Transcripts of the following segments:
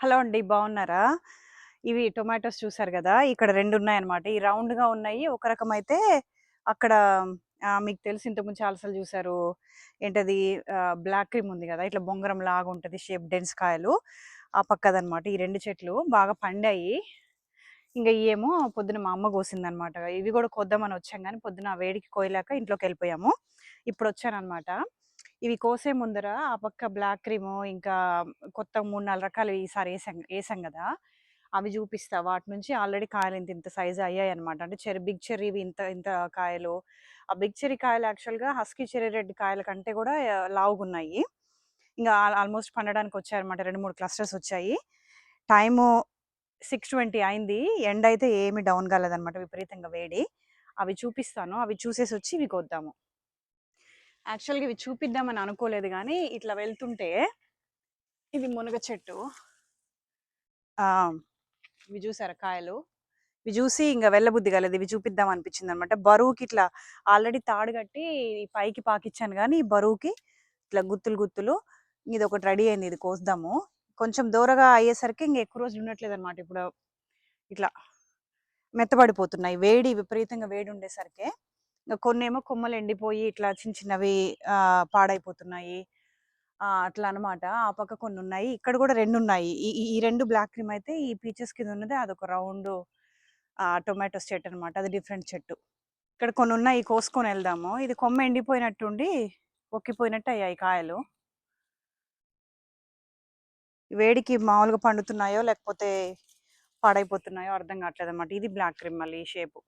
Hello అండి బాగున్నారా? ఇవి టొమాటోస్ చూసారు కదా ఇక్కడ రెండు ఉన్నాయన్నమాట. ఈ రౌండ్‌గా ఉన్నాయి. ఒక రకం అయితే అక్కడ మీకు తెలిసి ఇంతకుముందు చాలాసార్లు చూసారు. ఏంటది బ్లాక్ క్రీమ్ ఉంది కదా ఇట్లా బొంగరం లాగా ఉంటుంది షేప్ డెన్స్ కాయలు. ఆ పక్కదనమాట. ఈ రెండు చెట్లు బాగా పండాయి. ఇంకా ఇవేమో పొద్దున మా అమ్మ కోసిందనమాట. ఇవి కూడా కొద్దామని వచ్చాం కానీ పొద్దున వేడికి కోయలేక ఇంట్లోకి వెళ్ళిపోయాము ఇప్పుడు వచ్చానమాట ఇవి కోసే ముందర ఆ పక్క బ్లాక్ క్రీమ్ ఇంకా కొత్త మూడు నాలుగు రకాలు ఈసారి వేసాం వేసాం కదా అవి చూపిస్తా వాటి నుంచి ఆల్రెడీ కాయలు ఇంత ఇంత సైజ్ అయ్యాయన్నమాట. అంటే చెర్రి బిగ్ చెర్రీవి ఇంత ఇంత కాయలు. ఆ బిగ్ చెర్రీ కాయలు యాక్చువల్‌గా హస్కీ చెర్రీ రెడ్ కాయల కంటే కూడా లావుగున్నాయి. ఇంకా ఆల్మోస్ట్ ఆల్మోస్ట్ పండడానికొచ్చాయన్నమాట. 2, 3 క్లస్టర్స్ వచ్చాయి. టైము 6:20 అయింది. ఎండ్ అయితే ఏమి డౌన్ కాలేదన్నమాట. విపరీతంగా వేడి. అవి చూపిస్తాను. అవి చూసేసి వచ్చి ఇవి కొద్దాము యాక్చువల్‌గా ఇవి చూపిద్దామని అనుకోలేదు కానీ ఇట్లా వెళ్తుంటే ఇది మునగ చెట్టు. ఇవి జూసారా కాయలు? ఇవి చూసి ఇంకా వెళ్ళబుద్ధి కాలేదు. ఇవి చూపిద్దాం అనిపించింది అనమాట బరువుకి ఇట్లా ఆల్రెడీ తాడు కట్టి పైకి పాకిచ్చాను గానీ, బరువుకి ఇట్లా గుత్తులు గుత్తులు ఇదొకటి రెడీ అయింది. ఇది కోద్దాము. కొంచెం దూరగా అయ్యేసరికి ఇంకా ఎక్కువ రోజులు ఉండట్లేదు అనమాట ఇప్పుడు ఇట్లా మెత్తబడిపోతున్నాయి. వేడి విపరీతంగా వేడి ఉండేసరికి కొన్నేమో కొమ్మలు ఎండిపోయి ఇట్లా చిన్న చిన్నవి పాడైపోతున్నాయి. అట్లా అనమాట. ఆ పక్క కొన్ని ఉన్నాయి ఇక్కడ కూడా రెండు ఉన్నాయి. ఈ ఈ ఈ 2 బ్లాక్ క్రీమ్ అయితే ఈ పీచెస్ కింద ఉన్నది అదొక రౌండ్ టొమాటో టొమాటోస్ చెట్టనమాట. అది డిఫరెంట్ చెట్టు. ఇక్కడ కొన్ని ఉన్నాయి కోసుకొని వెళ్దాము ఇది కొమ్మ ఎండిపోయినట్టుండి ఒక్కిపోయినట్టు అయ్యాయి కాయలు. వేడికి మామూలుగా పండుతున్నాయో, లేకపోతే పాడైపోతున్నాయో అర్థం కావట్లేదు అనమాట ఇది బ్లాక్ క్రీమ్ మళ్ళీ ఈ షేపు.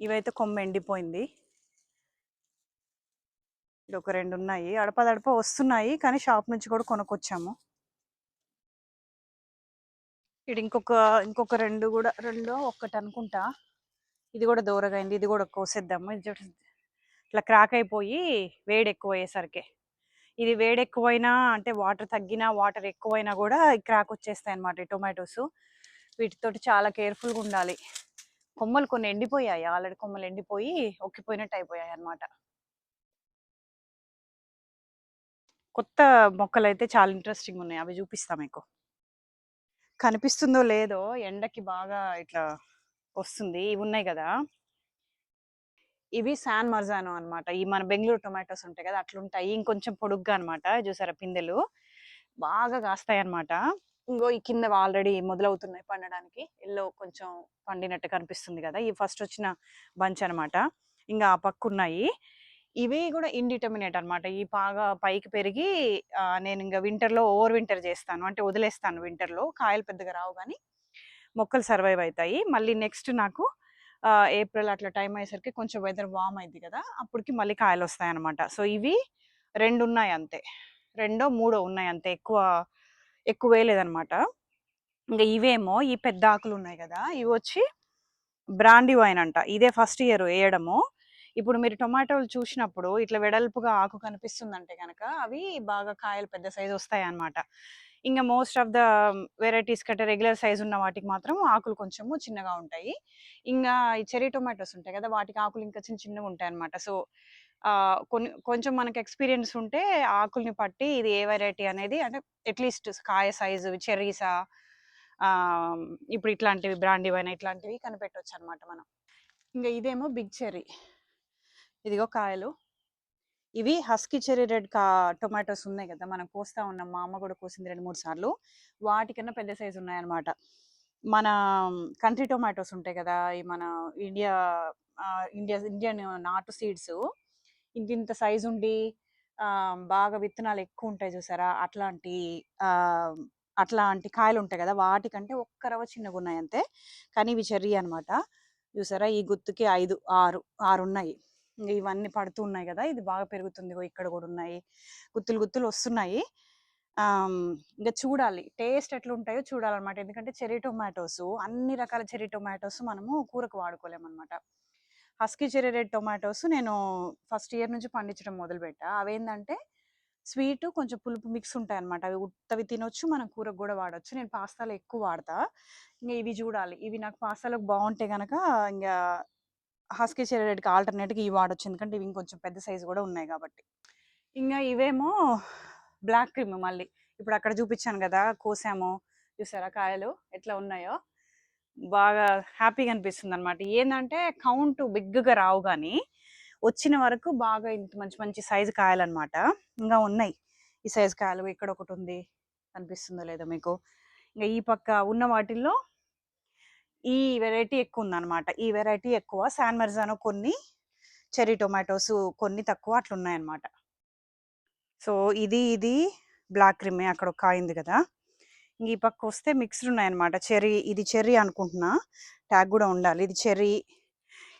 ఇవైతే కొమ్మ ఎండిపోయింది. ఇది ఒక రెండు ఉన్నాయి. అడపదడప వస్తున్నాయి. కానీ షాప్ నుంచి కూడా కొనుక్కొచ్చాము. ఇది ఇంకొక ఇంకొక రెండు కూడా రెండు ఒక్కటి అనుకుంటా ఇది కూడా దూరగా అయింది. ఇది కూడా కోసేద్దాము. ఇది ఇట్లా క్రాక్ అయిపోయి వేడి ఎక్కువ అయ్యేసరికి ఇది వేడి ఎక్కువైనా అంటే వాటర్ తగ్గినా, వాటర్ ఎక్కువైనా కూడా క్రాక్ వచ్చేస్తాయన్నమాట ఈ టొమాటోస్ వీటితోటి చాలా కేర్‌ఫుల్‌గా ఉండాలి. కొమ్మలు కొన్ని ఎండిపోయాయి. ఆల్రెడీ కొమ్మలు ఎండిపోయి ఒక్కిపోయినట్టు అయిపోయాయి అనమాట కొత్త మొక్కలు అయితే చాలా ఇంట్రెస్టింగ్ ఉన్నాయి. అవి చూపిస్తా మీకు. కనిపిస్తుందో లేదో ఎండకి బాగా ఇట్లా వస్తుంది. ఇవి ఉన్నాయి కదా ఇవి శాన్ మర్జానో అన్నమాట. ఈ మన బెంగళూరు టొమాటోస్ ఉంటాయి కదా అట్లుంటాయి. ఇంకొంచెం పొడుగ్గా అన్నమాట. చూసారా పిందెలు. బాగా కాస్తాయి అనమాట ఇంగో ఈ కింద ఆల్రెడీ మొదలవుతున్నాయి పండడానికి. ఎల్లో కొంచెం పండినట్టు కనిపిస్తుంది కదా ఈ ఫస్ట్ వచ్చిన బంచ్ అనమాట ఇంకా ఆ పక్కున్నాయి. ఇవి కూడా ఇండిటర్మినేట్ అనమాట ఈ బాగా పైకి పెరిగి నేను ఇంకా వింటర్‌లో ఓవర్ వింటర్ చేస్తాను. అంటే వదిలేస్తాను వింటర్‌లో. కాయలు పెద్దగా రావు కానీ మొక్కలు సర్వైవ్ అవుతాయి మళ్ళీ నెక్స్ట్ నాకు ఏప్రిల్ అట్లా టైం అయ్యేసరికి కొంచెం వెదర్ వామ్ అయింది కదా అప్పటికి మళ్ళీ కాయలు వస్తాయి అనమాట సో, ఇవి రెండు ఉన్నాయి అంతే. రెండో, మూడో ఉన్నాయి అంతే. ఎక్కువ ఎక్కువ వేయలేదన్నమాట. ఇంకా ఇవేమో ఈ పెద్ద ఆకులు ఉన్నాయి కదా ఇవి వచ్చి బ్రాండీ వైన్ అంట. ఇదే ఫస్ట్ ఇయర్ వేయడము ఇప్పుడు మీరు టొమాటోలు చూసినప్పుడు ఇట్లా వెడల్పుగా ఆకు కనిపిస్తుందంటే గనక అవి బాగా కాయలు పెద్ద సైజ్ వస్తాయన్నమాట. ఇంకా మోస్ట్ ఆఫ్ ద వెరైటీస్ కంటే రెగ్యులర్ సైజ్ ఉన్న వాటికి మాత్రం ఆకులు కొంచెము చిన్నగా ఉంటాయి. ఇంకా ఈ చెర్రీ టొమాటోస్ ఉంటాయి కదా వాటికి ఆకులు ఇంకా చిన్న చిన్నగా ఉంటాయి అనమాట సో, కొన్ని కొంచెం మనకు ఎక్స్‌పీరియన్స్ ఉంటే ఆకుల్ని పట్టి ఇది ఏ వెరైటీ అనేది అంటే అట్‌లీస్ట్ కాయ సైజు చెర్రీసా ఇప్పుడు ఇట్లాంటివి బ్రాండివైన ఇట్లాంటివి ఇట్లాంటివి కనిపెట్టొచ్చన్నమాట మనం. ఇంకా ఇదేమో బిగ్ చెర్రీ. ఇదిగో కాయలు. ఇవి హస్కీ చెర్రీ రెడ్ కా టొమాటోస్ ఉన్నాయి కదా మనం కోస్తా ఉన్నాం. మా అమ్మ కూడా కోసింది 2, 3 సార్లు. వాటికన్నా పెద్ద సైజు ఉన్నాయన్నమాట. మన కంట్రీ టొమాటోస్ ఉంటాయి కదా ఈ మన ఇండియా ఇండియా ఇండియన్ నాటు సీడ్స్ ఇంత సైజ్ ఉండి బాగా విత్తనాలు ఎక్కువ ఉంటాయి చూసారా? అట్లాంటి అట్లాంటి కాయలు ఉంటాయి కదా వాటికంటే ఒక్క రవ్వ చిన్నగున్నాయి అంతే. కానీ ఇవి చెర్రీ అన్నమాట. చూసారా? ఈ గుత్తుకి 5, 6, 6 ఉన్నాయి. ఇవన్నీ పడుతూ ఉన్నాయి ఇది బాగా పెరుగుతుంది. ఇక్కడ కూడా ఉన్నాయి. గుత్తులు గుత్తులు వస్తున్నాయి. ఇంకా చూడాలి. టేస్ట్ ఎట్లుంటాయో చూడాలన్నమాట. ఎందుకంటే చెర్రీ టొమాటోస్ అన్ని రకాల చెర్రీ టొమాటోస్ మనము కూరకు వాడుకోలేమన్నమాట. హస్కీ చెర్రీ రెడ్ టొమాటోస్ నేను ఫస్ట్ ఇయర్ నుంచి పండించడం మొదలుపెట్టా. అవేందంటే స్వీటు కొంచెం పులుపు మిక్స్ ఉంటాయి అనమాట అవి ఉత్తవి తినొచ్చు. మనం కూరకు కూడా వాడొచ్చు. నేను పాస్తాలో ఎక్కువ వాడతా. ఇంకా ఇవి చూడాలి ఇవి నాకు పాస్తాలో బాగుంటే కనుక ఇంకా హస్కీ చెర్రీ రెడ్‌కి ఆల్టర్‌నేట్‌గా ఇవి వాడొచ్చు. ఎందుకంటే ఇవి ఇంకొంచెం పెద్ద సైజ్ కూడా ఉన్నాయి కాబట్టి ఇంకా ఇవేమో బ్లాక్ క్రీమ్ మళ్ళీ ఇప్పుడు అక్కడ చూపించాను కదా కోసాము చూసారా కాయలు ఎట్లా ఉన్నాయో బాగా హ్యాపీగా అనిపిస్తుంది అనమాట ఏంటంటే కౌంట్ బిగ్గా రావు కానీ వచ్చిన వరకు బాగా ఇంత మంచి మంచి సైజు కాయాలన్నమాట. ఇంకా ఉన్నాయి. ఈ సైజు కాయలు ఇక్కడ ఒకటి ఉంది అనిపిస్తుందో లేదో మీకు. ఇంకా ఈ పక్క ఉన్న వాటిల్లో ఈ వెరైటీ ఎక్కువ ఉందన్నమాట. ఈ వెరైటీ ఎక్కువ. శాన్ మెర్జానో కొన్ని చెర్రీ టొమాటోస్ కొన్ని తక్కువ అట్లా ఉన్నాయన్నమాట సో ఇది ఇది బ్లాక్ క్రిమే అక్కడ ఒక కాయింది కదా. ఈ పక్క వస్తే మిక్స్డ్ ఉన్నాయన్నమాట. చెర్రీ ఇది చెర్రీ అనుకుంటున్నా. ట్యాగ్ కూడా ఉండాలి. ఇది చెర్రీ.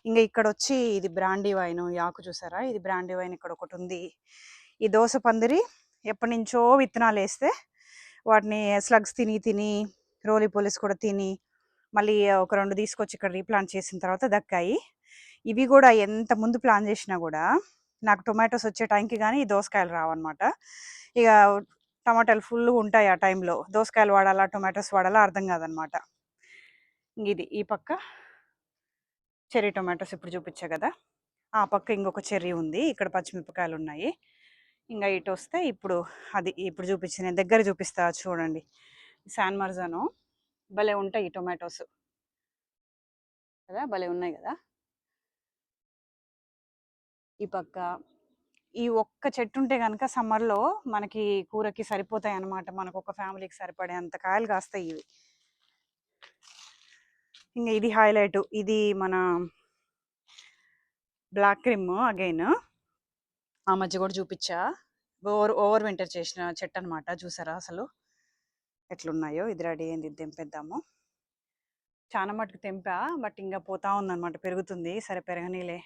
ఇంకా ఇక్కడ వచ్చి ఇది బ్రాండీ వైన్ యాకు ఆకు చూసారా? ఇది బ్రాండీ వైన్ ఇక్కడ ఒకటి ఉంది. ఈ దోశ పందిరి ఎప్పటి నుంచో విత్తనాలు వేస్తే వాటిని స్లగ్స్ తిని తిని రోలీ పోలీస్ కూడా తిని మళ్ళీ ఒక రెండు తీసుకొచ్చి ఇక్కడ రీప్లాంట్ చేసిన తర్వాత దక్కాయి. ఇవి కూడా ఎంత ముందు ప్లాన్ చేసినా కూడా నాకు టొమాటోస్ వచ్చే టైంకి కానీ ఈ దోసకాయలు రావన్నమాట. ఇక టమాటాలు ఫుల్గా ఉంటాయి ఆ టైంలో. దోసకాయలు వాడాలా టొమాటోస్ వాడాలా అర్థం కాదనమాట. ఇది ఈ పక్క చెర్రీ టొమాటోస్ ఇప్పుడు చూపించా కదా. ఆ పక్క ఇంకొక చెర్రీ ఉంది. ఇక్కడ పచ్చిమిరపకాయలు ఉన్నాయి. ఇంకా ఇటు వస్తే ఇప్పుడు అది ఇప్పుడు చూపించిన దగ్గర చూపిస్తా చూడండి. San Marzano. భలే ఉంటాయి టొమాటోస్. కదా భలే ఉన్నాయి కదా. ఈ పక్క ఈ ఒక్క చెట్టు ఉంటే కనుక సమ్మర్లో మనకి కూరకి సరిపోతాయి అన్నమాట మనకు ఒక ఫ్యామిలీకి సరిపడే అంత కాయలు కాస్తాయి ఇవి. ఇంకా ఇది హైలైట్. ఇది మన బ్లాక్ క్రిమ్ అగైన్. ఆ మధ్య కూడా చూపించా ఓవర్ ఓవర్ వింటర్ చేసిన చెట్టు అనమాట చూసారా అసలు? ఎట్లున్నాయో? ఇది రెడీ అయింది. తెంపేద్దాము. చాలా మటుకు తెంపా బట్ ఇంకా పోతా ఉందన్నమాట. పెరుగుతుంది. సరే పెరగనీలే.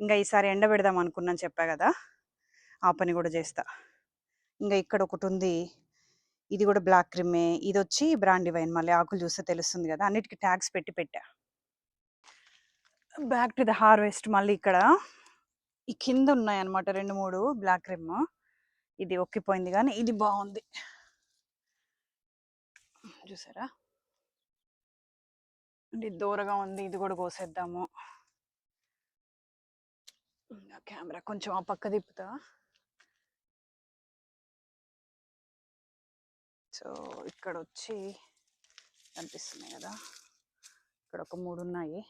ఇంకా ఈసారి ఎండ పెడదాం అనుకున్నాను చెప్పా కదా ఆ పని కూడా చేస్తా. ఇంకా ఇక్కడ ఒకటి ఉంది ఇది కూడా బ్లాక్ క్రిమే ఇది వచ్చి బ్రాండి వైన్ మళ్ళీ ఆకులు చూస్తే తెలుస్తుంది కదా అన్నిటికీ ట్యాగ్స్ పెట్టి పెట్టా. బ్యాక్ టు ద హార్వెస్ట్ మళ్ళీ ఇక్కడ ఈ కింద ఉన్నాయన్నమాట రెండు మూడు బ్లాక్ క్రిమ్. ఇది ఒక్కిపోయింది కానీ ఇది బాగుంది. చూసారా? ఇది దూరగా ఉంది ఇది కూడా కోసేద్దాము. కెమెరా కొంచెం ఆ పక్క తిప్పుతా. సో ఇక్కడ వచ్చి కనిపిస్తున్నాయి కదా. ఇక్కడ ఒక మూడు ఉన్నాయి.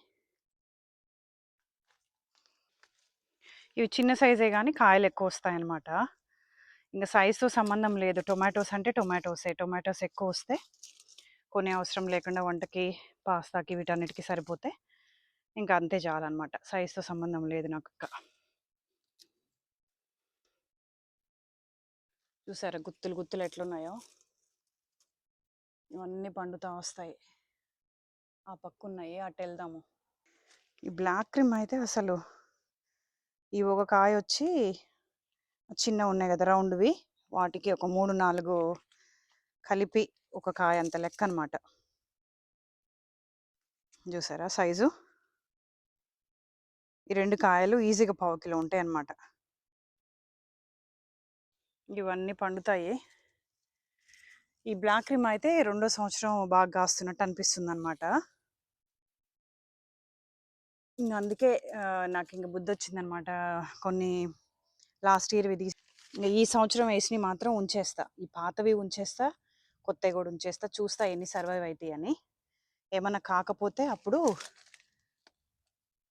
ఇవి చిన్న సైజే కానీ కాయలు ఎక్కువ వస్తాయి అన్నమాట ఇంకా సైజుతో సంబంధం లేదు. టొమాటోస్ అంటే టొమాటోసే. టొమాటోస్ ఎక్కువ వస్తే కొనే అవసరం లేకుండా వంటకి పాస్తాకి వీటన్నిటికీ సరిపోతే ఇంకా అంతే చాలన్నమాట. సైజుతో సంబంధం లేదు నాకు చూసారా గుత్తులు గుత్తులు ఎట్లున్నాయో? ఇవన్నీ పండుతా వస్తాయి. ఆ పక్క ఉన్నాయి అటు వెళ్దాము. ఈ బ్లాక్ క్రీమ్ అయితే అసలు ఈ ఒక కాయ వచ్చి చిన్న ఉన్నాయి కదా రౌండ్వి. వాటికి ఒక మూడు నాలుగు కలిపి ఒక కాయ అంత లెక్క అనమాట చూసారా సైజు? ఈ రెండు కాయలు ఈజీగా పావు కిలో ఉంటాయి అన్నమాట ఇవన్నీ పండుతాయి. ఈ బ్లాక్ క్రీమ్ అయితే రెండో సంవత్సరం బాగా కాస్తున్నట్టు అనిపిస్తుంది అనమాట ఇంకా అందుకే నాకు ఇంకా బుద్ధి వచ్చిందనమాట కొన్ని లాస్ట్ ఇయర్ ఇది ఈ సంవత్సరం వేసినవి మాత్రం ఉంచేస్తా. ఈ పాతవి ఉంచేస్తా కొత్తవి కూడా ఉంచేస్తా. చూస్తా ఎన్ని సర్వైవ్ అవుతాయి అని. ఏమన్నా కాకపోతే అప్పుడు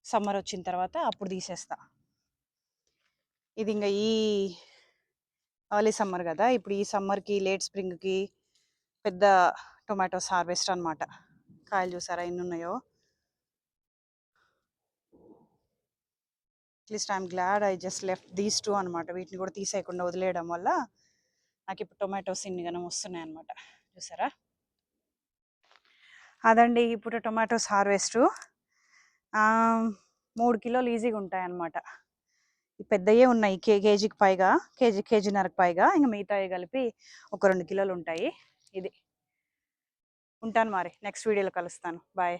సమ్మర్ వచ్చిన తర్వాత అప్పుడు తీసేస్తా. ఇది ఇంకా ఈ ఎర్లీ సమ్మర్ కదా! ఇప్పుడు ఈ సమ్మర్కి లేట్ స్ప్రింగ్కి పెద్ద టొమాటోస్ హార్వెస్ట్ అనమాట కాయలు చూసారా ఎన్ని ఉన్నాయో at least I'm glad I just left these two అనమాట వీటిని కూడా తీసేయకుండా వదిలేయడం వల్ల నాకు ఇప్పుడు టొమాటోస్ ఇన్నిగానే వస్తున్నాయి అనమాట చూసారా? అదండి ఇప్పుడు టొమాటోస్ హార్వెస్ట్. మూడు కిలోలు ఈజీగా ఉంటాయి అన్నమాట పెద్దయే ఉన్నాయి. కే కేజీకి పైగా కేజీ కేజీన్నరకు పైగా ఇంకా మిగతాయి కలిపి ఒక రెండు కిలోలు ఉంటాయి ఇది. ఉంటాను మరి. నెక్స్ట్ వీడియోలో కలుస్తాను. బాయ్.